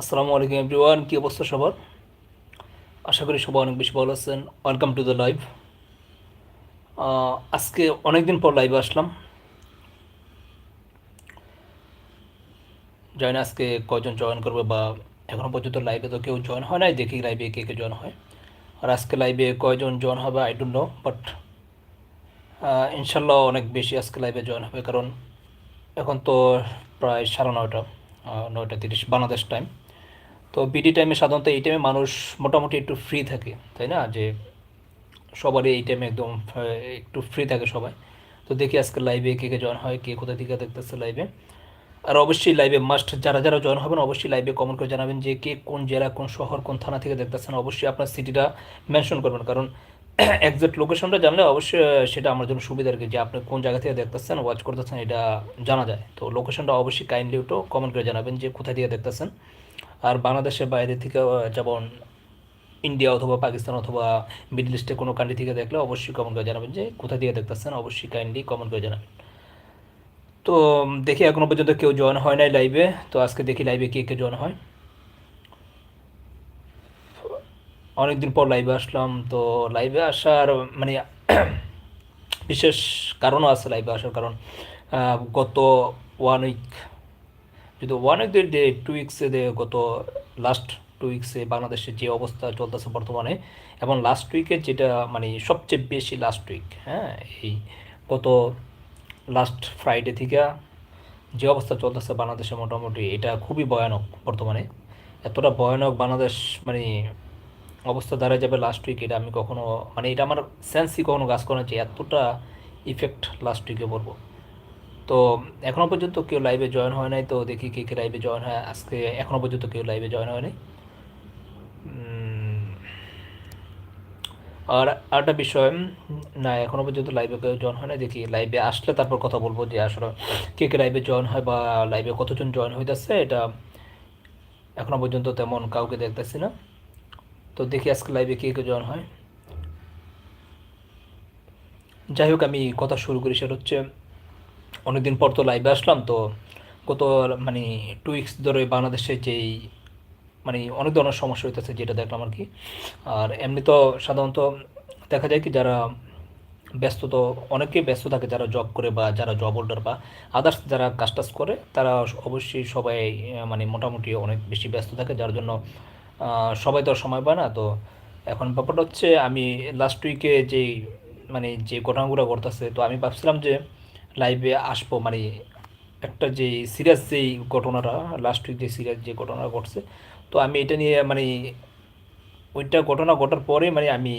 আসসালামু আলাইকুম এভরিওয়ান, কী অবস্থা সবার? আশা করি সবাই অনেক বেশি ভালো আছেন। ওয়েলকাম টু দ্য লাইভ আজকে অনেক দিন পর লাইভে আসলাম। জানি না আজকে কয়জন জয়েন করবে বা এখনও পর্যন্ত লাইভে তো কেউ জয়েন হয় নাই, দেখি লাইভে কে কে জয়েন হয়। আর আজকে লাইভে কয়জন জয়েন হবে আই ডোন্ট নো বাট ইনশাল্লাহ অনেক বেশি আজকে লাইভে জয়েন হবে, কারণ এখন তো প্রায় সাড়ে নয়টা নয়টা তিরিশ, বাংলাদেশ টাইম তো বিডি টাইমে সাধারণত এই টাইমে মানুষ মোটামুটি একটু ফ্রি থাকে, তাই না? যে সবারই এই টাইমে একদম একটু ফ্রি থাকে সবাই। তো দেখি আজকে লাইভে কে কে জয়েন হয়, কে কোথা থেকে দেখতেছে লাইভে আর অবশ্যই লাইভে মাস্ট যারা যারা জয়েন হবেন, অবশ্যই লাইভে কমেন্ট করে জানাবেন যে কে কোন জেলা, কোন শহর, কোন থানা থেকে দেখতেছেন। অবশ্যই আপনার সিটিটা মেনশন করবেন, কারণ একজ্যাক্ট লোকেশনটা জানলে অবশ্যই সেটা আমার জন্য সুবিধা আর কি, যে আপনি কোন জায়গা থেকে দেখতেছেন ওয়াচ করতেছেন, এটা জানা যায়। তো লোকেশনটা অবশ্যই কাইন্ডলি একটু কমেন্ট করে জানাবেন যে কোথায় থেকে দেখতেছেন। আর বাংলাদেশের বাইরে থেকে যেমন ইন্ডিয়া অথবা পাকিস্তান অথবা মিডল ইস্টে কোনো কান্ট্রি থেকে দেখলে অবশ্যই কমেন্ট করে জানাবেন যে কোথা দিয়ে দেখতেছেন, অবশ্যই কাইন্ডলি কমেন্ট করে জানাবেন। তো দেখি এখনও পর্যন্ত কেউ জয়েন হয় নাই লাইভে তো আজকে দেখি লাইভে কে কে জয়েন হয়। অনেকদিন পর লাইভে আসলাম, তো লাইভে আসার মানে বিশেষ কারণও আছে লাইভে আসার কারণ গত ওয়ান উইক যদি ওয়ান উইক যে টু উইক্সে গত লাস্ট টু উইক্সে বাংলাদেশের যে অবস্থা চলতেছে বর্তমানে এবং লাস্ট উইকে যেটা মানে সবচেয়ে বেশি লাস্ট উইক হ্যাঁ এই গত লাস্ট ফ্রাইডে থেকে যে অবস্থা চলতেছে বাংলাদেশে মোটামুটি, এটা খুবই ভয়ানক বর্তমানে। এতটা ভয়ানক বাংলাদেশ মানে অবস্থা দাঁড়ায় যাবে লাস্ট উইক এটা আমি কখনো মানে এটা আমার সেন্সই কখনো কাজ করে যে এতটা ইফেক্ট লাস্ট উইকে পড়ব। তো এখনও পর্যন্ত কেউ লাইভে জয়েন হয় নাই, তো দেখি কে কে লাইভে জয়েন হয়। আজকে এখনও পর্যন্ত কেউ লাইভে জয়েন হয় নাই আর আরেকটা বিষয়, না, এখনও পর্যন্ত লাইভে কেউ জয়েন হয় না দেখি লাইভে আসলে তারপর কথা বলব যে আসলে কে কে লাইভে জয়েন হয় বা লাইভে কতজন জয়েন হইতেছে, এটা এখনও পর্যন্ত তেমন কাউকে দেখতেছি না। তো দেখি আজকে লাইভে কে কে জয়েন হয়। যাই হোক, আমি কথা শুরু করি, সেটা হচ্ছে অনেকদিন পর তো লাইভে আসলাম, তো গত মানে টু উইক্স ধরে বাংলাদেশে যেই মানে অনেক ধরনের সমস্যা হইতেছে যেটা দেখলাম আর কি আর এমনি তো সাধারণত দেখা যায় কি যারা ব্যস্ত, তো অনেকেই ব্যস্ত থাকে যারা জব করে বা যারা জব হোল্ডার বা আদার্স যারা কাজ টাজ করে, তারা অবশ্যই সবাই মানে মোটামুটি অনেক বেশি ব্যস্ত থাকে। যার জন্য সবাই তো সময় পায় না। তো এখন ব্যাপারটা হচ্ছে আমি লাস্ট উইকে যেই মানে যে ঘটনাগুলো ঘটতেছে, তো আমি ভাবছিলাম যে লাইভে আসব মানে একটা যে সিরিয়াস যেই ঘটনাটা লাস্ট উইক যে সিরিয়াস যে ঘটনা ঘটছে, তো আমি এটা নিয়ে মানে ওইটা ঘটনা ঘটার পরে মানে আমি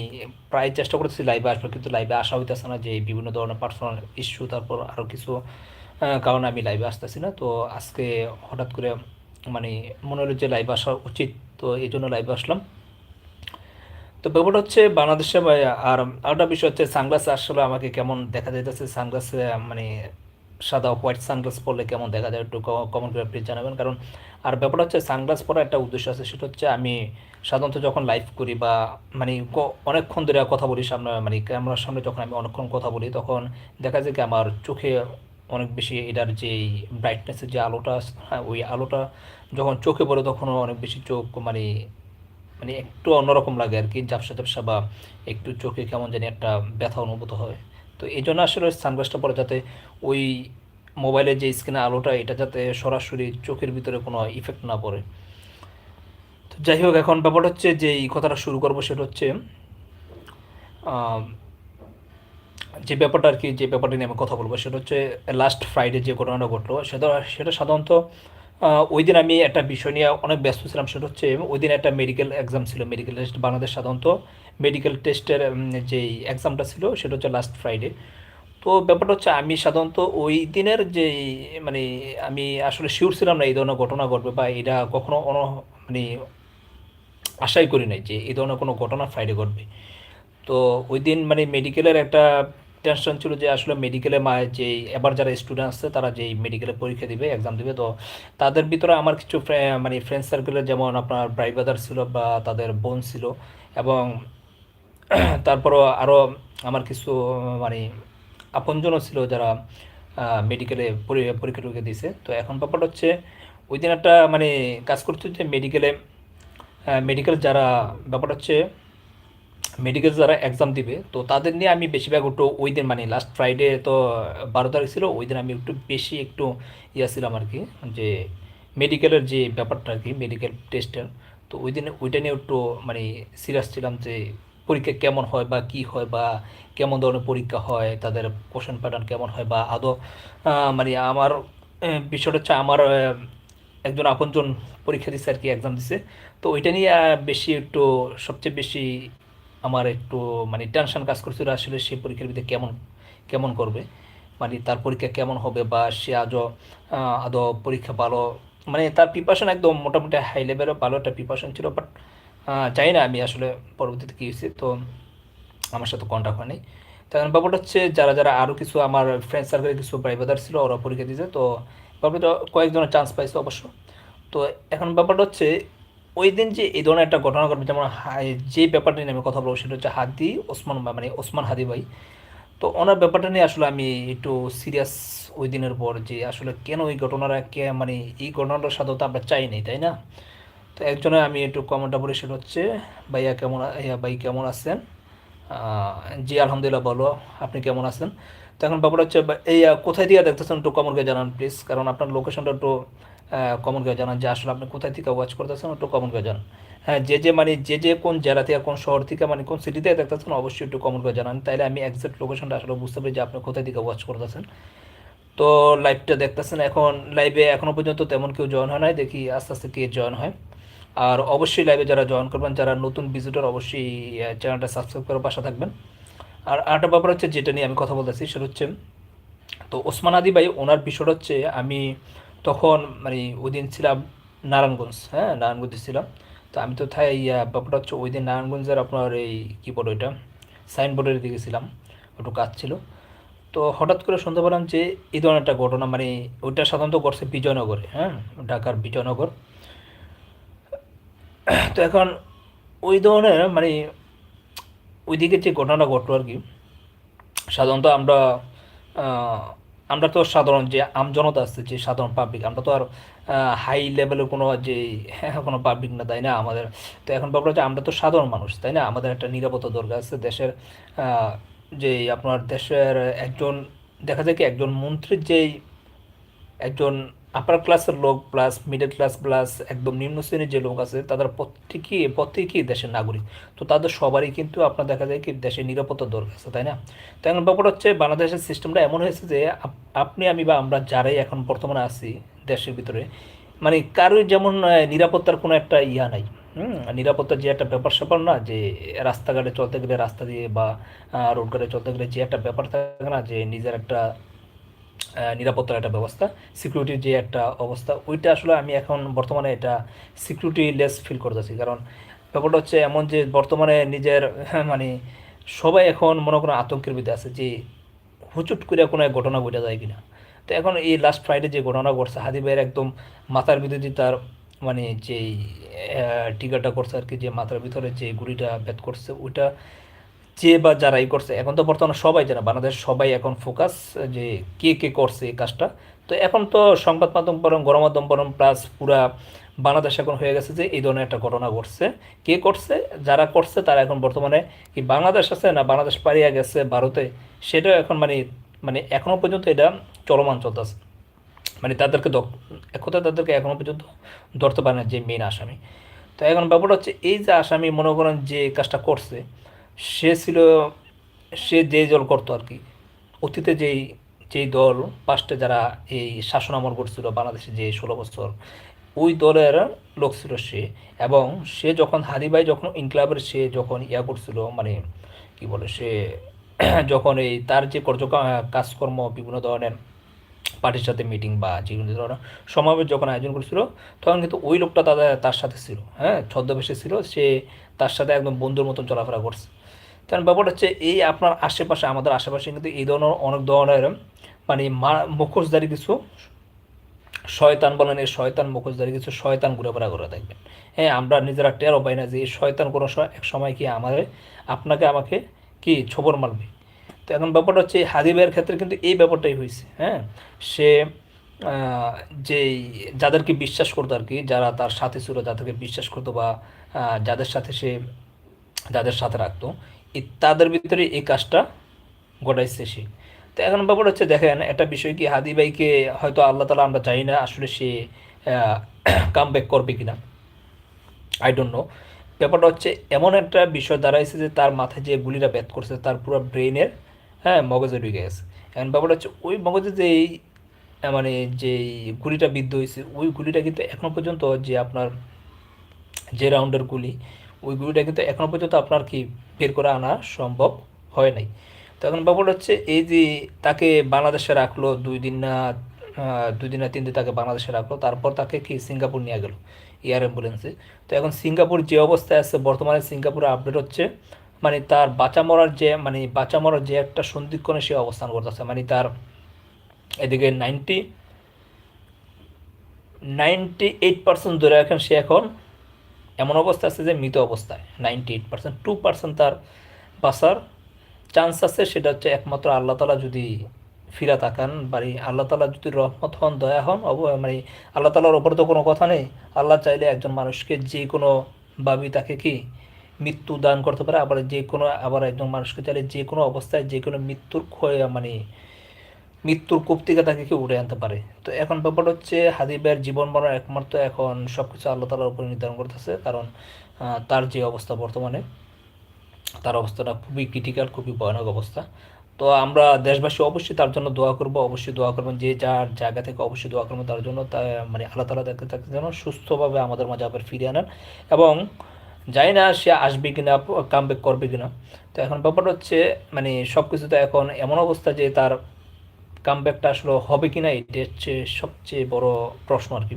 প্রায় চেষ্টা করতেছি লাইভে আসব, কিন্তু লাইভে আসা হইতেছে না, যে বিভিন্ন ধরনের পার্সোনাল ইস্যু তারপর আরও কিছু কারণে আমি লাইভে আসতেছি না। তো আজকে হঠাৎ করে মানে মনে হলো যে লাইভে আসা উচিত, তো এই জন্য লাইভে আসলাম। তো ব্যাপারটা হচ্ছে বাংলাদেশে আর আরেকটা বিষয় হচ্ছে সানগ্লাস আসলে আমাকে কেমন দেখা যাইতেছে? সানগ্লাস মানে সাদা হোয়াইট সানগ্লাস পরলে কেমন দেখা যায়? একটু কমন করে প্লিজ জানাবেন। কারণ, আর ব্যাপারটা হচ্ছে সানগ্লাস পরার একটা উদ্দেশ্য আছে, সেটা হচ্ছে আমি সাধারণত যখন লাইভ করি বা মানে অনেকক্ষণ ধরে কথা বলি সামনে মানে ক্যামেরার সামনে যখন আমি অনেকক্ষণ কথা বলি, তখন দেখা যায় কি আমার চোখে অনেক বেশি এটার যে ব্রাইটনেসের যে আলোটা হ্যাঁ ওই আলোটা যখন চোখে পড়ে তখন অনেক বেশি চোখ মানে মানে একটু অন্যরকম লাগে আর কি, ঝাপসা ঝাপসা বা একটু চোখে কেমন জানি একটা ব্যথা অনুভূত হয়। তো এই জন্য আসলে ওই সানগ্লাসটা পরে যাতে ওই মোবাইলের যে স্ক্রিনে আলোটা, এটা যাতে সরাসরি চোখের ভিতরে কোনো ইফেক্ট না পড়ে। তো যাই হোক, এখন ব্যাপারটা হচ্ছে যে এই কথাটা শুরু করব সেটা হচ্ছে যে ব্যাপারটা আর কি, যে ব্যাপারটা নিয়ে আমি কথা বলব সেটা হচ্ছে লাস্ট ফ্রাইডে যে ঘটনাটা ঘটলো, সেটা সেটা সাধারণত ওই দিন আমি একটা বিষয় নিয়ে অনেক ব্যস্ত ছিলাম, সেটা হচ্ছে ওই দিন একটা মেডিকেল এক্সাম ছিল মেডিকেল টেস্ট বাংলাদেশ সাধারণত মেডিকেল টেস্টের যেই এক্সামটা ছিল, সেটা হচ্ছে লাস্ট ফ্রাইডে তো ব্যাপারটা হচ্ছে আমি সাধারণত ওই দিনের যে মানে আমি আসলে শিওর ছিলাম না এই ধরনের ঘটনা ঘটবে বা এটা কখনো অন মানে আশাই করি নাই যে এই ধরনের কোনো ঘটনা ফ্রাইডে ঘটবে। তো ওই দিন মানে মেডিকেলের একটা টেনশন ছিল যে আসলে মেডিকেলে যে এবার যারা স্টুডেন্ট আছে তারা যেই মেডিকেলে পরীক্ষা দিবে এক্সাম দিবে। তো তাদের ভিতরে আমার কিছু মানে ফ্রেন্ড সার্কেলের যেমন আপনার ব্রাই ব্রাদার ছিল বা তাদের বোন ছিল এবং তারপরও আরও আমার কিছু মানে আপনজনও ছিল যারা মেডিকেলে পরীক্ষা টরীক্ষা দিয়েছে তো এখন ব্যাপারটা হচ্ছে ওই দিন একটা মানে কাজ করতে যে মেডিকেলে মেডিকেল যারা, ব্যাপারটা হচ্ছে মেডিকেল যারা এক্সাম দিবে, তো তাদের নিয়ে আমি বেশিরভাগ একটু ওই দিন মানে লাস্ট ফ্রাইডে তো বারো তারিখ ছিল, ওই দিন আমি একটু বেশি একটু ইয়া ছিলাম আর কি, যে মেডিকেলের যে ব্যাপারটা আর কি মেডিকেল টেস্টের তো ওই দিন ওইটা নিয়ে একটু মানে সিরিয়াস ছিলাম যে পরীক্ষা কেমন হয় বা কি হয় বা কেমন ধরনের পরীক্ষা হয়, তাদের কোশ্চেন প্যাটার্ন কেমন হয় বা আদৌ মানে আমার বিষয়টা হচ্ছে আমার একজন আপনজন পরীক্ষা দিচ্ছে আর কি এক্সাম দিচ্ছে তো ওইটা নিয়ে বেশি একটু সবচেয়ে বেশি আমার একটু মানে টেনশন কাজ করছিল আসলে সে পরীক্ষার ভিতরে কেমন কেমন করবে? মানে তার পরীক্ষা কেমন হবে বা সে আজও আদৌ পরীক্ষা ভালো মানে তার প্রিপারেশন একদম মোটামুটি হাই লেভেলও ভালো একটা প্রিপারেশন ছিল বাট জানি না আমি আসলে পরবর্তীতে কী হয়েছে, তো আমার সাথে কন্ট্যাক্ট হয়নি। তখন ব্যাপারটা হচ্ছে যারা যারা আরও কিছু আমার ফ্রেন্ড সার্কেলে কিছু ভাই ব্রাদার ছিল ওরা পরীক্ষা দিয়েছে, তো ব্যাপারটা কয়েকজনের চান্স পাইছে অবশ্য। তো এখন ব্যাপারটা হচ্ছে ওই দিন যে এই ধরনের একটা ঘটনা ঘটবে, যেমন যে ব্যাপারটা নিয়ে আমি কথা বলব সেটা হচ্ছে হাদি ওসমান মানে ওসমান হাদি ভাই। তো ওনার ব্যাপারটা নিয়ে আসলে আমি একটু সিরিয়াস ওই দিনের পর যে আসলে কেন এই ঘটনাটা কে মানে এই ঘটনাটা সাধারণত আমরা চাই নাই, তাই না? তো একজনে আমি একটু কমেন্টটা বলি সেটা হচ্ছে, ভাইয়া কেমন ভাই কেমন আছেন? জি, আলহামদুলিল্লাহ বলো আপনি কেমন আছেন? তো এখন ব্যাপার হচ্ছে এই, কোথায় দিয়ে দেখতেছেন? একটু কমনকে জানান প্লিজ কারণ আপনার লোকেশনটা একটু কমনকে জানান যে আসলে আপনি কোথায় থেকে ওয়াচ করতেছেন একটু কমনকে জানান। হ্যাঁ যে যে মানে যে যে কোন জেলা থেকে, কোন শহর থেকে মানে কোন সিটিতে দেখতেছেন অবশ্যই একটু কমেন্ট করে জানান। তাহলে আমি এক্সাক্ট লোকেশনটা আসলে বুঝতে পারি যে আপনি কোথায় থেকে ওয়াচ করতেছেন। তো লাইভটা দেখতেছেন এখন লাইভে এখনও পর্যন্ত তেমন কেউ জয়েন হয় নাই, দেখি আস্তে আস্তে কে জয়েন হয়। আর অবশ্যই লাইভে যারা জয়েন করবেন, যারা নতুন ভিজিটর অবশ্যই চ্যানেলটা সাবস্ক্রাইব করে পাশে থাকবেন। আর আরেকটা ব্যাপার হচ্ছে যেটা নিয়ে আমি কথা বলতেছি, সেটা হচ্ছে, তো ওসমান আদি ভাই, ওনার বিষয়টা হচ্ছে, আমি তখন মানে ওই দিন ছিলাম নারায়ণগঞ্জ হ্যাঁ নারায়ণগঞ্জে ছিলাম। তো আমি তো থাই ব্যাপারটা হচ্ছে ওই দিন নারায়ণগঞ্জের আপনার এই কী বলো এটা সাইনবোর্ডের দিকে ছিলাম, একটু কাজ ছিল। তো হঠাৎ করে শুনতে পেলাম যে এই ধরনের একটা ঘটনা মানে ওইটা সাধারণত ঘটছে বিজয়নগরে হ্যাঁ ঢাকার বিজয়নগর। তো এখন ওই ধরনের মানে ওইদিকে যে ঘটনাটা ঘটলো আর কি, সাধারণত আমরা আমরা তো সাধারণ যে আমজনতা আছে, যে সাধারণ পাবলিক আমরা তো আর হাই লেভেলের কোনো যে হ্যাঁ কোনো পাবলিক না, তাই না? আমাদের, তো এখন ব্যাপার হচ্ছে আমরা তো সাধারণ মানুষ, তাই না? আমাদের একটা নিরাপত্তা দরকার আছে। দেশের যে আপনার দেশের একজন, দেখা যায় কি একজন মন্ত্রীর যেই, একজন আপার ক্লাসের লোক প্লাস মিডল ক্লাস প্লাস একদম নিম্ন শ্রেণির যে লোক আছে, তাদের প্রত্যেকই প্রত্যেকেই দেশের নাগরিক। তো তাদের সবারই কিন্তু আপনার দেখা যায় কি দেশের নিরাপত্তা দরকার আছে, তাই না? তো এখন ব্যাপার হচ্ছে বাংলাদেশের সিস্টেমটা এমন হয়েছে যে আপ- আপনি আমি বা আমরা যারাই এখন বর্তমানে আছি দেশের ভিতরে মানে কারোর যেমন নিরাপত্তার কোনো একটা ইয়া নাই। হুম নিরাপত্তার যে একটা ব্যাপার স্যাপার না, যে রাস্তাঘাটে চলতে গেলে রাস্তা দিয়ে বা রোড ঘাটে চলতে গেলে যে একটা ব্যাপার থাকে না, যে নিজের একটা নিরাপত্তার একটা ব্যবস্থা। সিকিউরিটির যে একটা অবস্থা, ওইটা আসলে আমি এখন বর্তমানে এটা সিকিউরিটি লেস ফিল করতেছি। কারণ ব্যাপারটা হচ্ছে এমন যে বর্তমানে নিজের মানে সবাই এখন মনে করেন আতঙ্কের ভিতরে আছে যে হুচুট করে কোনো এক ঘটনা বোঝা যায় কিনা। তো এখন এই লাস্ট ফ্রাইডে যে ঘটনা ঘটছে, হাদি ভাইয়ের একদম মাথার ভিতরে যে তার মানে যেই টিকাটা করছে আর কি, যে মাথার ভিতরে যে গুলিটা ভেদ করছে, ওইটা যে বা যারা এই করছে, এখন তো বর্তমানে সবাই জানে, বাংলাদেশ সবাই এখন ফোকাস যে কে কে করছে এই কাজটা। তো এখন তো সংবাদ মাধ্যম বরং গণমাধ্যম বরং প্লাস পুরা বাংলাদেশ এখন হয়ে গেছে যে এই ধরনের একটা ঘটনা ঘটছে। কে করছে, যারা করছে, তারা এখন বর্তমানে কি বাংলাদেশ আছে না বাংলাদেশ পালিয়ে গেছে ভারতে, সেটাও এখন মানে মানে এখনও পর্যন্ত এটা চলমান চলতেছে। মানে তাদেরকে এক তাদেরকে এখনও পর্যন্ত ধরতে পারে না যে মেন আসামি। তো এখন ব্যাপারটা হচ্ছে, এই যে আসামি মনে করেন যে কাজটা করছে সে ছিল, সে যে দল করতো আর কি, অতীতে যেই যেই দল পাঁচটা যারা এই শাসন আমল করছিল বাংলাদেশে যে ষোলো বছর, ওই দলের লোক ছিল সে। এবং সে যখন হাদিবাই যখন ইনক্লাবের সে যখন ইয়া করছিল মানে কি বলে, সে যখন এই তার যে কার্য- কাজকর্ম বিভিন্ন ধরনের পার্টির সাথে মিটিং বা যে কোনো ধরনের সমাবেশ যখন আয়োজন করেছিল, তখন কিন্তু ওই লোকটা তাদের, তার সাথে ছিল হ্যাঁ ছদ্মবেশে ছিল। সে তার সাথে একদম বন্ধুর মতন চলাফেরা করছে। কারণ ব্যাপারটা হচ্ছে এই আপনার আশেপাশে, আমাদের আশেপাশে কিন্তু এই ধরনের অনেক ধরনের মানে মুখোশধারী কিছু শয়তান বলেন, এই শয়তান মুখোশধারী কিছু শয়তান ঘুরেফেরা করে থাকবেন হ্যাঁ আমরা নিজেরা টেরও পাই না যে এই শয়তান কোনো এক সময় কি আমাদের আপনাকে আমাকে কি ছবর মারবে? তো এখন ব্যাপারটা হচ্ছে হাদিবের ক্ষেত্রে কিন্তু এই ব্যাপারটাই হয়েছে হ্যাঁ। সে যে যাদেরকে বিশ্বাস করতো আর কি, যারা তার সাথে ছিল, যাদেরকে বিশ্বাস করতো বা যাদের সাথে সে, যাদের সাথে রাখতো তাদের ভিতরে এই কাজটা ঘটাইছে সে। তো এখন ব্যাপার হচ্ছে দেখেন একটা বিষয় কি হাদি ভাইকে হয়তো আল্লাহ তালা আমরা জানি না আসলে সে কাম ব্যাক করবে কিনা। আই ডোন্ট নো ব্যাপারটা হচ্ছে এমন একটা বিষয় দাঁড়াইছে যে তার মাথায় যে গুলিটা ব্যাথ করছে তার পুরো ব্রেনের হ্যাঁ মগজে ঢুকে গেছে। এখন ব্যাপারটা হচ্ছে ওই মগজে যে এই, মানে যে গুলিটা বিদ্ধ হয়েছে ওই গুলিটা কিন্তু এখনও পর্যন্ত যে আপনার যে রাউন্ডের গুলি ওই গুলিটা কিন্তু এখনও পর্যন্ত আপনার কি বের করে আনা সম্ভব হয় নাই। তো এখন ব্যাপারটা হচ্ছে এই যে তাকে বাংলাদেশে রাখল, দুই দিন না দুই দিন না তিন দিন তাকে বাংলাদেশে রাখল, তারপর তাকে কি সিঙ্গাপুর নিয়ে গেল, এয়ার অ্যাম্বুলেন্সে। তো এখন সিঙ্গাপুর যে অবস্থায় আছে, বর্তমানে সিঙ্গাপুরে আপডেট হচ্ছে মানে তার বাঁচা মরার যে মানে বাঁচা মরার যে একটা সন্ধিক্ষণে সে অবস্থান করতেছে মানে তার এদিকে নাইনটি নাইনটি এইট পার্সেন্ট ধরে রাখেন সে এখন এমন অবস্থা আছে যে মৃত অবস্থায়। Ninety eight percent two percent তার বাঁচার চান্স আছে, সেটা হচ্ছে একমাত্র আল্লাহ তালা যদি ফিরা তাকান বাড়ি আল্লাহ তালা যদি রহমত হন, দয়া হন, অব মানে আল্লাহ তালার ওপরে তো কোনো কথা নেই। আল্লাহ চাইলে একজন মানুষকে যে কোনো ভাবি তাকে কি মৃত্যু দান করতে পারে, আবার যে কোনো, আবার একজন মানুষকে চাইলে যে কোনো অবস্থায় যে কোনো মৃত্যুর ক্ষয় মানে মৃত্যুর কূপ থেকে তাকে কি উঠে আনতে পারে? তো এখন ব্যাপারটা হচ্ছে হাদিবের জীবন মরণ একমাত্র এখন সব কিছু আল্লাহ তালার উপরে নির্ধারণ করতেছে। কারণ তার যে অবস্থা বর্তমানে, তার অবস্থাটা খুবই ক্রিটিক্যাল খুবই ভয়ানক অবস্থা। তো আমরা দেশবাসী অবশ্যই তার জন্য দোয়া করব। অবশ্যই দোয়া করবেন যে যার জায়গা থেকে অবশ্যই দোয়া করবেন তার জন্য। তা মানে আল্লাহ তালা তাকে তাকে যেন সুস্থভাবে আমাদের মাঝে আবার ফিরিয়ে আনেন। এবং জানি না সে আসবে কিনা কাম ব্যাক করবে কিনা। তো এখন ব্যাপারটা হচ্ছে মানে সব কিছুতে এখন এমন অবস্থা যে তার কাম ব্যাকটা আসলে হবে কিনা, এটা হচ্ছে সবচেয়ে বড় প্রশ্ন আর কি।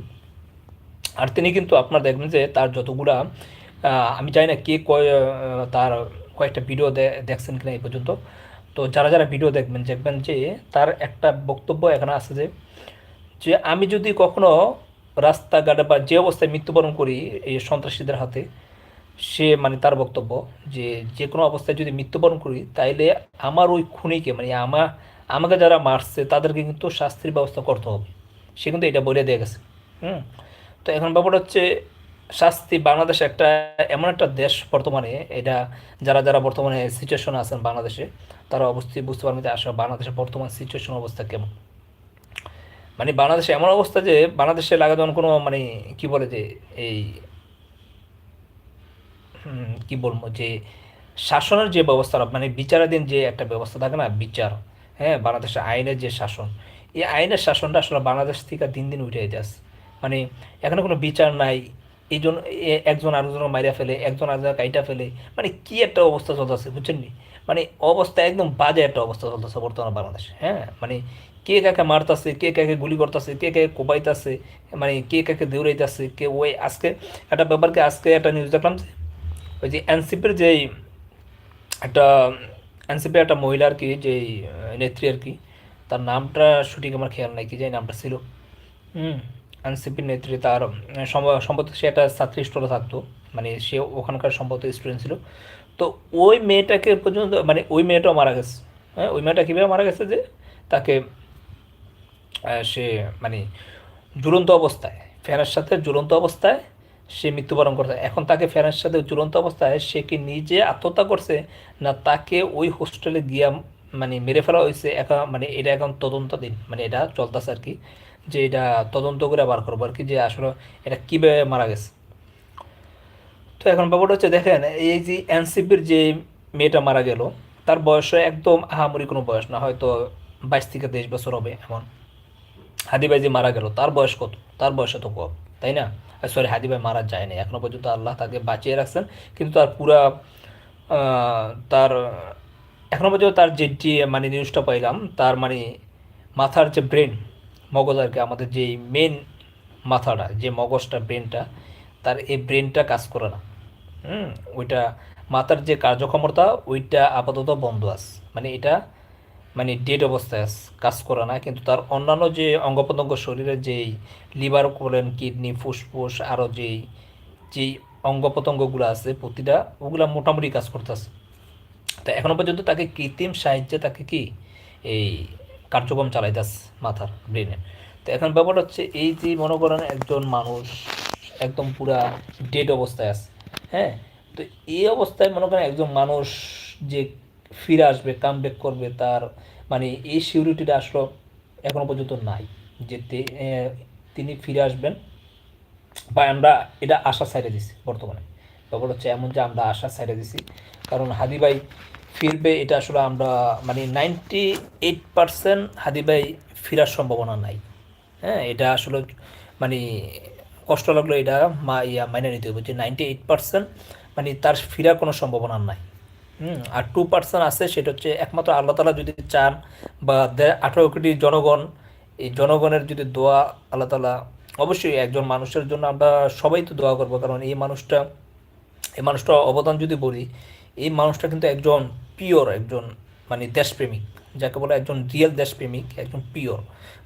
আর তিনি কিন্তু আপনার দেখবেন যে তার যতগুলা আমি জানি না কে কয় তার কয়েকটা ভিডিও দেখছেন কিনা এই পর্যন্ত। তো যারা যারা ভিডিও দেখবেন দেখবেন যে তার একটা বক্তব্য এখানে আছে যে যে আমি যদি কখনো রাস্তাঘাটে বা যে অবস্থায় মৃত্যুবরণ করি এই সন্ত্রাসীদের হাতে, সে মানে তার বক্তব্য যে যে কোনো অবস্থায় যদি মৃত্যুবরণ করি, তাইলে আমার ওই খুনিকে মানে আমা আমাকে যারা মারছে, তাদেরকে কিন্তু শাস্তির ব্যবস্থা করতে হবে। সে কিন্তু এটা বলে দিয়ে গেছে। হুম? তো এখন ব্যাপারটা হচ্ছে, শাস্তি বাংলাদেশ একটা এমন একটা দেশ বর্তমানে, এটা যারা যারা বর্তমানে সিচুয়েশন আছেন বাংলাদেশে, তারা অবশ্যই বুঝতে পারবেন যে আসলে বাংলাদেশের বর্তমান সিচুয়েশন অবস্থা কেমন। মানে বাংলাদেশে এমন অবস্থা যে, বাংলাদেশে লাগা যেমন কোনো মানে কি বলে যে, এই কি বলব যে, শাসনের যে ব্যবস্থা মানে বিচারাধীন যে একটা ব্যবস্থা থাকে না, বিচার। হ্যাঁ বাংলাদেশের আইনের যে শাসন, এই আইনের শাসনটা আসলে বাংলাদেশ থেকে দিন দিন উঠে যাচ্ছে মানে এখানে কোনো বিচার নাই, এই জন্য একজন আরেকজনের মাইরা ফেলে, একজন আরেকজন কাইটা ফেলে মানে কি একটা অবস্থা চলতেছে, বুঝছেন নি? মানে অবস্থা একদম বাজে একটা অবস্থা চলতেছে বর্তমানে বাংলাদেশে হ্যাঁ? মানে কে কাকে মারতাছে, কে কাকে গুলি করতেছে, কে কাকে কোবাইতাছে মানে কে কাকে দৌড়াইতেছে, কে ওই আজকে একটা ব্যাপারকে আজকে একটা নিউজ দেখলাম যে, ওই যে এনসিপির যেই একটা এনসিপি একটা মহিলা আর কি, যে নেত্রী আর কি, তার নামটা সঠিক আমার খেয়াল নাই, কি যে নামটা ছিল। হুম, এনসিপির নেত্রী, তার সম্ভবত সে একটা ছাত্রী স্টলে থাকতো মানে সে ওখানকার সম্ভবত স্টুডেন্ট ছিল। তো ওই মেয়েটাকে পর্যন্ত মানে ওই মেয়েটাও মারা গেছে। হ্যাঁ ওই মেয়েটা কীভাবে মারা গেছে যে, তাকে সে মানে ঝুলন্ত অবস্থায় ফ্যানের সাথে ঝুলন্ত অবস্থায় সে মৃত্যুবরণ করছে। এখন তাকে ফ্যানের সাথে ঝুলন্ত অবস্থায় সে কি নিজে আত্মহত্যা করছে, না তাকে ওই হোস্টেলে গিয়া মানে মেরে ফেলা হয়েছে এখন মানে এটা এখন তদন্তাধীন মানে এটা চলতেছে আর কি, যে এটা তদন্ত করে বার করব আর কি, যে আসলে এটা কীভাবে মারা গেছে। তো এখন ব্যাপারটা হচ্ছে দেখেন, এই যে এনসিপির যে মেয়েটা মারা গেল, তার বয়স একদম আহামরি কোনো বয়স না, হয়তো বাইশ থেকে তেইশ বছর হবে এমন। হাদিবাই মারা গেল, তার বয়স কত? তার বয়স তো কম, তাই না? সরি হাদিবাই মারা যায়নি। এখনও পর্যন্ত আল্লাহ তাকে বাঁচিয়ে রাখছেন, কিন্তু তার পুরা তার, এখনও পর্যন্ত তার যে মানে নিউজটা পাইলাম, তার মানে মাথার যে ব্রেন মগজ আর কি, আমাদের যে মেন মাথাটা, যে মগজটা ব্রেনটা তার এই ব্রেনটা কাজ করে না। হুম, ওইটা মাথার যে কার্যক্ষমতা, ওইটা আপাতত বন্ধ আছে। মানে এটা মানে ডেড অবস্থায় কাজ করে না। কিন্তু তার অন্যান্য যে অঙ্গ প্রত্যঙ্গ শরীরের যেই লিভার বলেন কিডনি ফুসফুস আরও যেই যেই অঙ্গ প্রত্যঙ্গগুলো আছে, প্রতিটা, ওগুলা মোটামুটি কাজ করতেছে। তো এখনও পর্যন্ত তাকে কৃত্রিম সাহায্যে তাকে কি, এই কার্যক্রম চালাইতেছে মাথার ব্রেনে তো এখন ব্যাপারটা হচ্ছে, এই যে মনে করেন একজন মানুষ একদম পুরা ডেড অবস্থায় আছে হ্যাঁ? তো এই অবস্থায় মনে করেন একজন মানুষ যে ফিরে আসবে কাম ব্যাক করবে, তার মানে এই সিউরিটিটা আসলে এখনও পর্যন্ত নাই যে তিনি ফিরে আসবেন। বা আমরা এটা আশা সাইডে দিছি বর্তমানে। ব্যাপার হচ্ছে এমন যে আমরা আশা সাইডে দিছি। কারণ হাদি ভাই ফিরবে, এটা আসলে আমরা মানে নাইনটি এইট পার্সেন্ট হাদি ভাই ফেরার সম্ভাবনা নাই। হ্যাঁ এটা আসলে মানে কষ্ট লাগল, এটা মা, ইয়া, মাইনে নিতে হবে যে নাইনটি এইট পার্সেন্ট মানে তার ফেরার কোনো সম্ভাবনা নাই। হুম। আর টু পার্সেন্ট আছে, সেটা হচ্ছে একমাত্র আল্লাহ তালা যদি চান বা আঠারো কোটি জনগণ, এই জনগণের যদি দোয়া আল্লাহ তালা অবশ্যই একজন মানুষের জন্য আমরা সবাই তো দোয়া করব, কারণ এই মানুষটা, এই মানুষটার অবদান যদি বলি, এই মানুষটা কিন্তু একজন পিওর একজন মানে দেশপ্রেমিক, যাকে বলে একজন রিয়েল দেশপ্রেমিক, একজন পিওর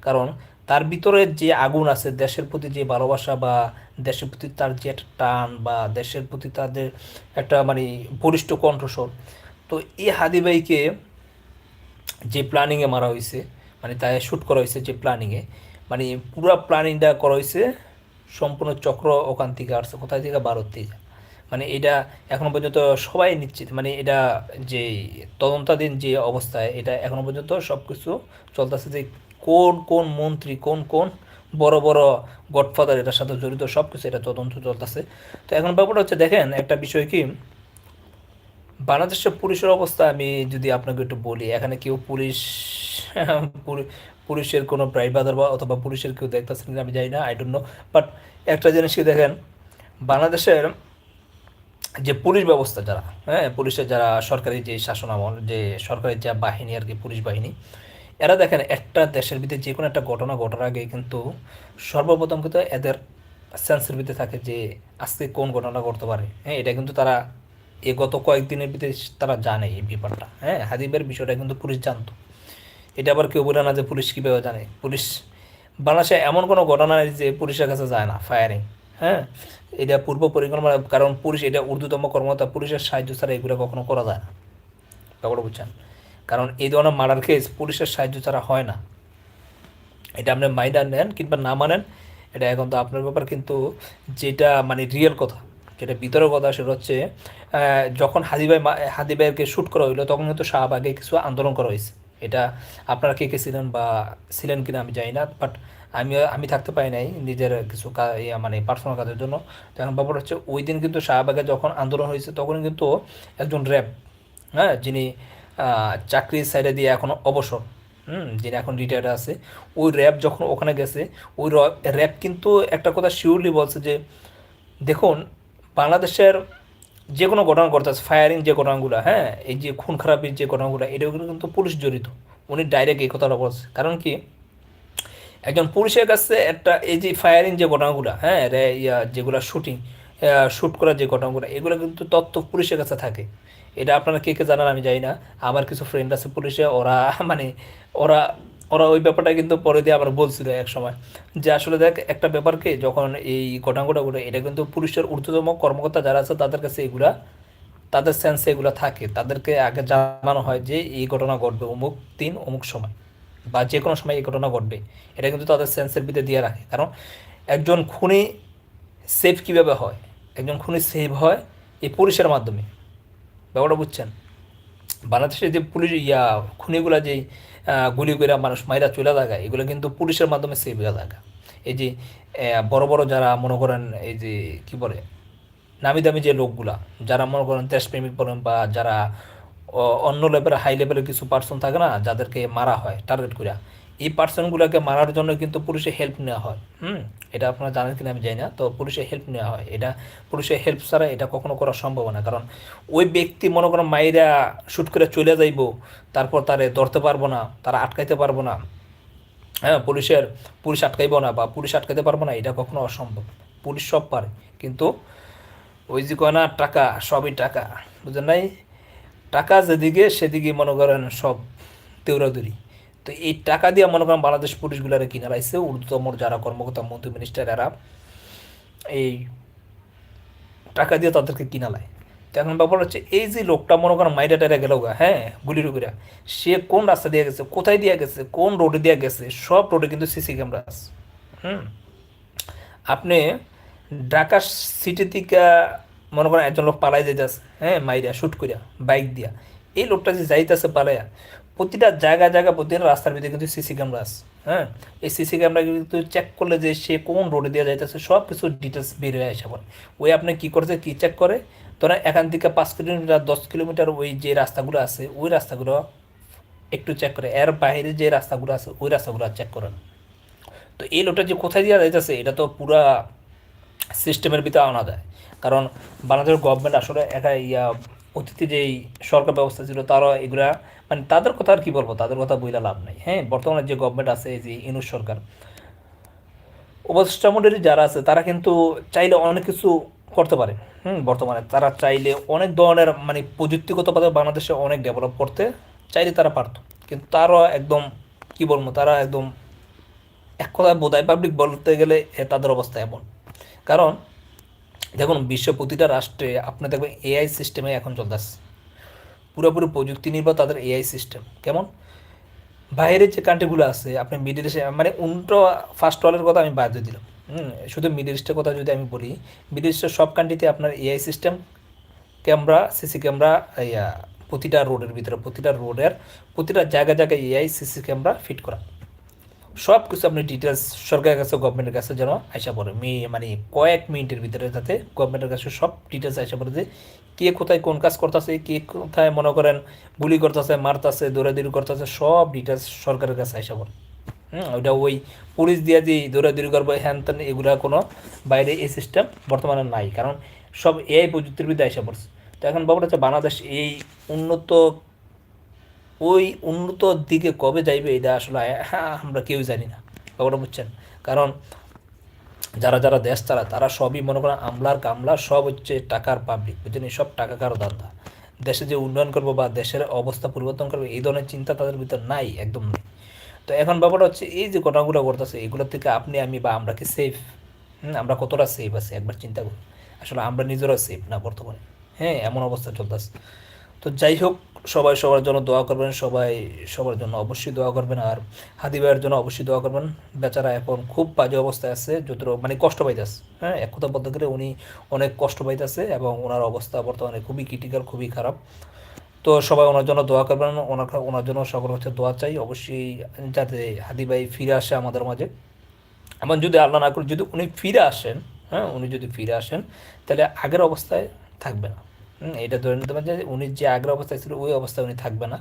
কারণ তার ভিতরে যে আগুন আছে, দেশের প্রতি যে ভালোবাসা বা দেশের প্রতি তার যে একটা টান বা দেশের প্রতি তাদের একটা মানে বলিষ্ঠ কণ্ঠস্বর, তো এই হাদি ভাইকে যে প্ল্যানিংয়ে মারা হয়েছে মানে তাই শ্যুট করা হয়েছে যে প্ল্যানিংয়ে মানে পুরো প্ল্যানিংটা করা হয়েছে সম্পূর্ণ চক্র ওখান থেকে আসছে, কোথায় থেকে? ভারত থেকে। মানে এটা এখনও পর্যন্ত সবাই নিশ্চিত মানে এটা যে তদন্তাধীন যে অবস্থায় এটা এখনও পর্যন্ত সব কিছু চলতেছে যে কোন কোন মন্ত্রী, কোন কোন বড় বড় গডফাদার এটার সাথে জড়িত সব কিছু এটা তদন্ত চলতেছে। তো এখন ব্যাপারটা হচ্ছে, দেখেন, একটা বিষয় কি? বাংলাদেশের পুলিশের অবস্থা আমি যদি আপনাকে একটু বলি, এখানে কেউ পুলিশ পুলি- পুলিশের কোনো প্রাইভাদার বা, অথবা পুলিশের কেউ দেখতেছেন আমি জানি না আই ডোন্ট নো বাট একটা জিনিস কি দেখেন, বাংলাদেশের যে পুলিশ ব্যবস্থা যারা হ্যাঁ পুলিশের যারা সরকারি যে শাসন আমল, যে সরকারি যা বাহিনী আর কি, পুলিশ বাহিনী এরা দেখেন একটা দেশের ভিতরে যে কোনো একটা ঘটনা ঘটার আগে কিন্তু সর্বপ্রথম কিন্তু এদের সেন্সের ভিতরে থাকে যে আজকে কোন ঘটনা ঘটতে পারে। হ্যাঁ এটা কিন্তু তারা এ গত কয়েকদিনের ভিতরে তারা জানে এই ব্যাপারটা। হ্যাঁ হাদিবের বিষয়টা কিন্তু পুলিশ জানতো। এটা আবার কেউ বলে না যে পুলিশ কীভাবে জানে। পুলিশ, বাংলাদেশে এমন কোনো ঘটনা নেই যে পুলিশের কাছে যায় না ফায়ারিং হ্যাঁ এটা পূর্ব পরিকল্পনা, কারণ পুলিশ এটা ঊর্ধ্বতম কর্মকর্তা, পুলিশের সাহায্য ছাড়া এগুলো কখনো করা যায় না। ব্যাপারটা বুঝছেন? কারণ এই ধরনের মার্ডার কেস পুলিশের সাহায্য ছাড়া হয় না। এটা আপনি মাইন্ড নেন কিংবা না মানেন, এটা এখন তো আপনার ব্যাপার। কিন্তু যেটা মানে রিয়েল কথা, যেটা ভিতরের কথা সেটা হচ্ছে যখন হাদিভাই হাদিভাইকে শ্যুট করা হইল, তখন কিন্তু শাহবাগে কিছু আন্দোলন করা হয়েছে। এটা আপনারা কে কে ছিলেন বা ছিলেন কিনা আমি জানি না বাট আমি আমি থাকতে পারি নাই নিজের কিছু মানে পার্সোনাল কাজের জন্য। তো এখন ব্যাপার হচ্ছে, ওই দিন কিন্তু শাহবাগে যখন আন্দোলন হয়েছে, তখন কিন্তু একজন র্যাব হ্যাঁ যিনি চাকরির সাইডে দিয়ে এখন অবসর, হুম, যিনি এখন রিটায়ার্ড আছে, ওই র্যাব যখন ওখানে গেছে, ওই র্যাব কিন্তু একটা কথা শিওরলি বলছে যে, দেখুন, বাংলাদেশের যে কোনো ঘটনা ঘটতেছে ফায়ারিং যে ঘটনাগুলো হ্যাঁ এই যে খুন খারাপির যে ঘটনাগুলো এটাগুলো কিন্তু পুলিশ জড়িত। উনি ডাইরেক্ট এই কথাটা বলছে। কারণ কি, একজন পুলিশের কাছে একটা এই যে ফায়ারিং যে ঘটনাগুলো হ্যাঁ ইয়া, যেগুলো শুটিং শ্যুট করার যে ঘটনাগুলো, এগুলো কিন্তু তথ্য পুলিশের কাছে থাকে। এটা আপনারা কে কে জানান আমি জানি না। আমার কিছু ফ্রেন্ড আছে পুলিশে, ওরা মানে ওরা ওরা ওই ব্যাপারটা কিন্তু পরে দিয়ে আবার বলছিল এক সময়। যে আসলে দেখ, একটা ব্যাপারকে যখন এই ঘটনাগুলো ঘটে, এটা কিন্তু পুলিশের ঊর্ধ্বতম কর্মকর্তা যারা আছে, তাদের কাছে এগুলা, তাদের সেন্সে এগুলো থাকে। তাদেরকে আগে জানানো হয় যে এই ঘটনা ঘটবে অমুক দিন, অমুক সময়, বা যে কোনো সময় এই ঘটনা ঘটবে। এটা কিন্তু তাদের সেন্সের ভিতরে দিয়ে রাখে। কারণ একজন খুনি সেফ কীভাবে হয়? একজন খুনি সেভ হয় এই পুলিশের মাধ্যমে। ব্যাপারটা বুঝছেন? বাংলাদেশের যে পুলিশ, ইয়া, খুনিগুলা যে গুলি করে মানুষ মাইরা চলে থাকা এগুলো কিন্তু পুলিশের মাধ্যমে সেভ হয়ে থাকা। এই যে বড় বড় যারা মনে করেন, এই যে, কি বলে, নামি দামি যে লোকগুলা, যারা মনে করেন দেশপ্রেমিক বলেন বা যারা অন্য লেভেলের হাই লেভেলের কিছু পার্সন থাকে না, যাদেরকে মারা হয় টার্গেট করে এই পার্সনগুলোকে মারার জন্য কিন্তু পুলিশের হেল্প নেওয়া হয়। হুম? এটা আপনারা জানেন কিনা আমি জানি না। তো পুলিশের হেল্প নেওয়া হয়। এটা পুলিশের হেল্প ছাড়া এটা কখনো করা সম্ভব না। কারণ ওই ব্যক্তি মনে করেন মায়েরা শ্যুট করে চলে যাইব, তারপর তারে ধরতে পারব না, তারা আটকাইতে পারব না। হ্যাঁ পুলিশের, পুলিশ আটকাইব না বা পুলিশ আটকাইতে পারব না, এটা কখনো অসম্ভব। পুলিশ সব পারে। কিন্তু ওই যে কয় না, টাকা, সবই টাকা। বুঝলেন নাই? টাকা যেদিকে, সেদিকে মনে করেন সব দেউরাদুরি তো এই টাকা দিয়ে মনে করেন বাংলাদেশ পুলিশগুলারে কিনা রাখছে ঊর্ধ্বতম যারা কর্মকর্তা, মন্ত্রী মিনিস্টার এরা, এই টাকা দিয়ে তাদেরকে কিনা লায়। তো এখন ব্যাপার হচ্ছে, এই যে লোকটা মনে করেন মাইরা টাইরা গেল গা হ্যাঁ গুলি টুকুরা সে কোন রাস্তা দিয়ে গেছে, কোথায় দিয়ে গেছে, কোন রোডে দিয়ে গেছে, সব রোডে কিন্তু সিসি ক্যামেরা আছে হুম? আপনি ঢাকা সিটি থেকে মনে করেন একজন লোক পালাই যাইতেছে হ্যাঁ মাইরা শুট করিয়া বাইক দিয়া, এই লোকটা যে যাইতেছে পালাইয়া প্রতিটা জায়গা জায়গা প্রতিটা রাস্তার ভিতরে কিন্তু সিসি ক্যামেরা আছে হ্যাঁ? এই সিসি ক্যামেরা কিন্তু চেক করলে যে সে কোন রোডে দিয়ে যাইতেছে সব কিছু ডিটেলস বের হয়ে আসে পরে ওই আপনি কী করছে, কী চেক করে? ধরেন এখান থেকে পাঁচ কিলোমিটার, দশ কিলোমিটার ওই যে রাস্তাগুলো আছে, ওই রাস্তাগুলো একটু চেক করে। এর বাইরে যে রাস্তাগুলো আছে, ওই রাস্তাগুলো চেক করেন তো এই লোকটা যে কোথায় দিয়ে যাইতেছে, এটা তো পুরা সিস্টেমের ভিতরে আনা যায়। কারণ বাংলাদেশের গভর্নমেন্ট আসলে একা ইয়া অতীতে যেই সরকার ব্যবস্থা ছিল, তারা এগুলা মানে তাদের কথা আর কি বলব? তাদের কথা বইলা লাভ নাই। হ্যাঁ বর্তমানে যে গভর্নমেন্ট আছে যে ইনুস সরকার, উপদেষ্টা মন্ডলী যারা আছে, তারা কিন্তু চাইলে অনেক কিছু করতে পারে। হুম, বর্তমানে তারা চাইলে অনেক ধরনের মানে প্রযুক্তিগতভাবে বাংলাদেশে অনেক ডেভেলপ করতে চাইলে তারা পারতো। কিন্তু তারা একদম, কি বলব, তারা একদম এক কথায় বোধহয় পাবলিক বলতে গেলে তাদের অবস্থা এমন। কারণ দেখুন, বিশ্ব প্রতিটা রাষ্ট্রে আপনি দেখবেন এআই সিস্টেমে এখন চলতেছে। পুরোপুরি প্রযুক্তি নির্ভর তাদের এআই সিস্টেম কেমন? বাইরের যে কান্ট্রিগুলো আছে, আপনি মিডিল ইস্টে মানে উল্টো ফার্স্ট ওয়ার্ল্ডের কথা আমি বাদ দিলাম। হুম, শুধু মিডিল ইস্টের কথা যদি আমি বলি মিডিল ইস্টের সব কান্ট্রিতে আপনার AI system camera CC camera প্রতিটা রোডের ভিতরে, প্রতিটা রোডের প্রতিটা জায়গায় জায়গায় এআই সিসি ক্যামেরা ফিট করা। সব কিছু আপনি ডিটেলস সরকারের কাছে গভর্নমেন্টের কাছে যেন আসা পড়ে। মি মানে কয়েক মিনিটের ভিতরে যাতে গভর্নমেন্টের কাছে সব ডিটেলস আসা পড়ে যে কে কোথায় কোন কাজ করতেছে, কে কোথায় মনে করেন গুলি করতেছে, মারতেছে, দৌড়াদৌড়ি করতেছে, সব ডিটেলস সরকারের কাছে আসা পড়ে। হুম, ওইটা ওই পুলিশ দিয়ে যে দৌড়াদৌড়ি করব, হ্যান ত্যান এগুলা কোনো বাইরে এই সিস্টেম বর্তমানে নাই। কারণ সব এআই প্রযুক্তির বিদ্যা এসে পড়ছে। তো এখন ব্যাপার হচ্ছে বাংলাদেশ এই উন্নত ওই উন্নত দিকে কবে যাইবে এটা আসলে হ্যাঁ, আমরা কেউ জানি না। ব্যাপারটা বুঝছেন? কারণ যারা যারা দেশ চালা তারা সবই মনে করেন আমলার কামলা সব হচ্ছে টাকার পাবলিক বুঝছেন? সব টাকা কারও দান্দা দেশে যে উন্নয়ন করব বা দেশের অবস্থা পরিবর্তন করবে এই ধরনের চিন্তা তাদের ভিতর নাই একদম নেই। তো এখন ব্যাপারটা হচ্ছে এই যে ঘটনাগুলো ঘটতেছে এগুলোর থেকে আপনি আমি বা আমরা কি সেফ আমরা কতটা সেফ আছি? একবার চিন্তা করি আসলে আমরা নিজেরা সেফ না বর্তমানে। হ্যাঁ এমন অবস্থা চলতেছে। তো যাই হোক সবাই সবার জন্য দোয়া করবেন, সবাই সবার জন্য অবশ্যই দোয়া করবেন। আর হাদি ভাইয়ের জন্য অবশ্যই দোয়া করবেন। বেচারা এখন খুব বাজে অবস্থায় আছে যত মানে কষ্ট পাইতেছে হ্যাঁ? এক কথা বলতে গেলে উনি অনেক কষ্ট পাইতেছে এবং ওনার অবস্থা বর্তমানে খুবই ক্রিটিক্যাল খুবই খারাপ। তো সবাই ওনার জন্য দোয়া করবেন, ওনার ওনার জন্য সকল হচ্ছে দোয়া চাই, অবশ্যই যাতে হাদি ভাই ফিরে আসে আমাদের মাঝে। এমন যদি আল্লাহ না করে যদি উনি ফিরে আসেন হ্যাঁ? উনি যদি ফিরে আসেন, তাহলে আগের অবস্থায় থাকবে না। এটা ধরে নিতে পারেন যে উনি যে আগের অবস্থায় ছিল, ওই অবস্থায় উনি থাকবে না।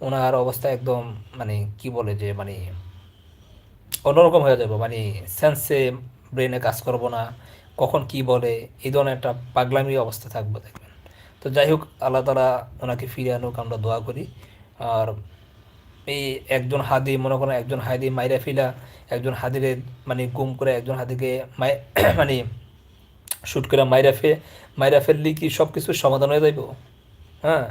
ওনার অবস্থা একদম মানে কি বলে যে মানে অন্যরকম হয়ে যাবে। মানে সেন্সে ব্রেনে কাজ করব না, কখন কি বলে, এই ধরনের একটা পাগলামি অবস্থা থাকবে দেখবেন। তো যাই হোক, আল্লাহ তালা ওনাকে ফিরে আনুক, আমরা দোয়া করি। আর এই একজন হাদি, মনে করেন একজন হাদি মাইরা ফিলা, একজন হাদিরে মানে গুম করে একজন হাদিকে মানে শ্যুট করে মাইরা ফে, মাইরা ফেললি কি সব কিছুর সমাধান হয়ে যাইব? হ্যাঁ?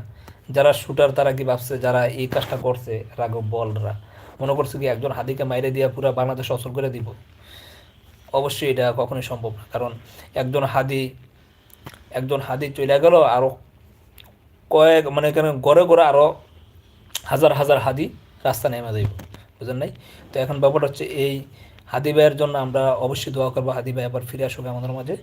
যারা শুটার তারা কি ভাবছে, যারা এই কাজটা করছে, রাঘব, বলরা, মনে করছে কি একজন হাদিকে মাইরে দিয়ে পুরো বাংলাদেশ অসল করে দিব? অবশ্যই এটা কখনোই সম্ভব না। কারণ একজন হাদি একজন হাদি চলে গেল আরও কয়েক মানে এখানে গড়ে গড়ে আরও হাজার হাজার হাদি রাস্তা নেমে যাইব। বুঝলেন নাই? তো এখন ব্যাপারটা হচ্ছে এই হাদি ভাইয়ের জন্য আমরা অবশ্যই দোয়া করব হাদি ভাই আবার ফিরে আসুক আমাদের মাঝে।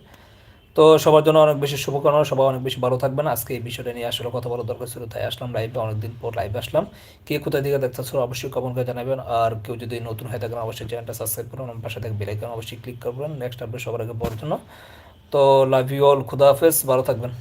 তো সবার জন্য অনেক বেশি শুভকামনা, সবাই অনেক বেশি ভালো থাকবেন। আজকে এই বিষয়টা নিয়ে আসলে কথা বলার দরকার ছিল, তাই আসলাম লাইভে অনেকদিন পর লাইভে আসলাম। কে কোথায় দিকে দেখতেছো অবশ্যই কমেন্ট করে জানাবেন। আর কেউ যদি নতুন হয়ে থাকেন, অবশ্যই চ্যানেলটা সাবস্ক্রাইব করুন। আমার পাশে থেকে বেলাইকন অবশ্যই ক্লিক করবেন। নেক্সট আপডেট সবার আগে পড়ার জন্য। তো লাভ ইউ অল খুদা হাফেজ, ভালো থাকবেন।